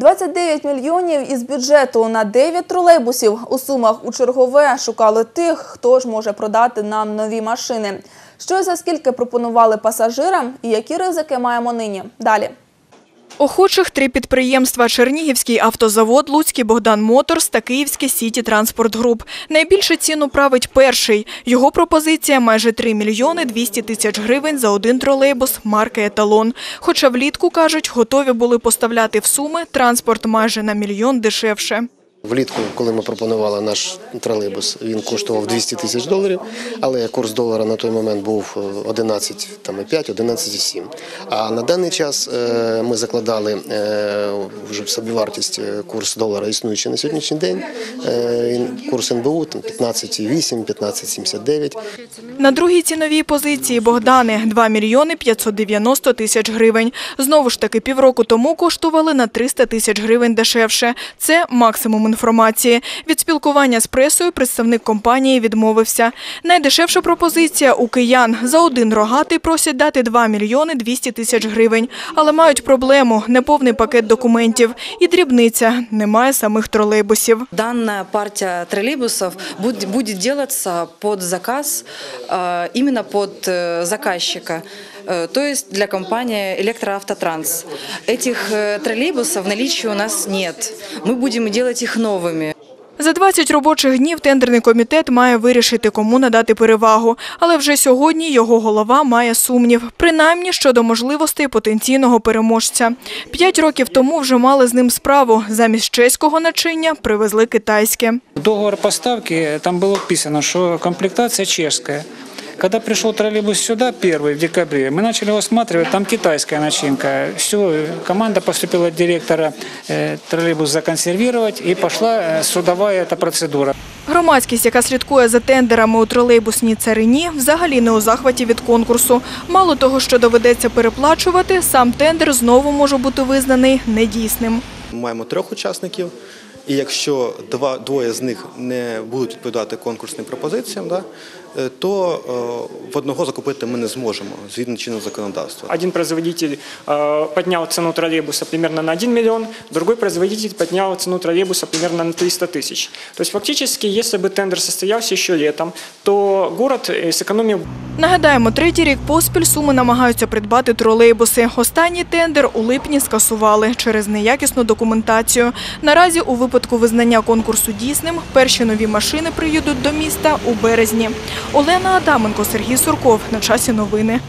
29 мільйонів із бюджету на 9 тролейбусів у сумах у чергове шукали тих, хто ж може продати нам нові машини. Що і за скільки пропонували пасажирам і які ризики маємо нині? Далі. Охочих три підприємства – Чернігівський автозавод, Луцький Богдан Моторс та Київське Сіті Транспорт Груп. Найбільше ціну править перший. Його пропозиція – майже 3 мільйони 200 тисяч гривень за один тролейбус марки «Еталон». Хоча влітку, кажуть, готові були поставляти в суми транспорт майже на мільйон дешевше. Влітку, коли ми пропонували наш тролейбус, він коштував 200 тисяч доларів, але курс долара на той момент був 11,5, 11,7. А на даний час е, ми закладали е, вже в собівартість е, курс долара існуючий на сьогоднішній день. Е, Курс НБУ там 15,8, 15,79. На другій ціновій позиції Богдани – 2 мільйони 590 тисяч гривень. Знову ж таки, півроку тому коштували на 300 тисяч гривень дешевше. Це максимум інформації. Від спілкування з пресою представник компанії відмовився. Найдешевша пропозиція у киян. За один рогатий просять дати 2 мільйони 200 тисяч гривень. Але мають проблему – неповний пакет документів. І дрібниця – немає самих тролейбусів. Данная партия троллейбусов будет, будет делаться под заказ, э, именно под э, заказчика, э, то есть для компании «Электроавтотранс». Этих э, троллейбусов в наличии у нас нет. Мы будем делать их новыми. За 20 робочих днів тендерний комітет має вирішити, кому надати перевагу. Але вже сьогодні його голова має сумнів, принаймні щодо можливостей потенційного переможця. П'ять років тому вже мали з ним справу. Замість чеського начиння привезли китайське. Договор поставки, там было вписано, что комплектация чешская. Когда пришел троллейбус сюда, первый, в декабре, мы начали его осматривать, там китайская начинка. Все, команда поступила от директора э, троллейбус законсервировать, и пошла э, судовая эта процедура. Громадськість, яка слідкує за тендерами у тролейбусній царині, взагалі не у захваті від конкурсу. Мало того, що доведеться переплачувати, сам тендер знову може бути визнаний недійсним. Ми маємо трьох учасників, і якщо два, двоє з них не будуть відповідати конкурсним пропозиціям, да, е, то е, в одного закупити ми не зможемо згідно чинного законодавства. Один производитель э, поднял цену троллейбуса примерно на 1 миллион, другой производитель поднял цену троллейбуса примерно на 300 тысяч. То есть фактически, если бы тендер состоялся еще летом, то город э, сэкономил Нагадаємо, третій рік поспіль суми намагаються придбати тролейбуси. Останній тендер у липні скасували через неякісну документацію. Наразі у випадку визнання конкурсу дійсним перші нові машини приїдуть до міста у березні. Олена Адаменко, Сергій Сурков. На часі новини.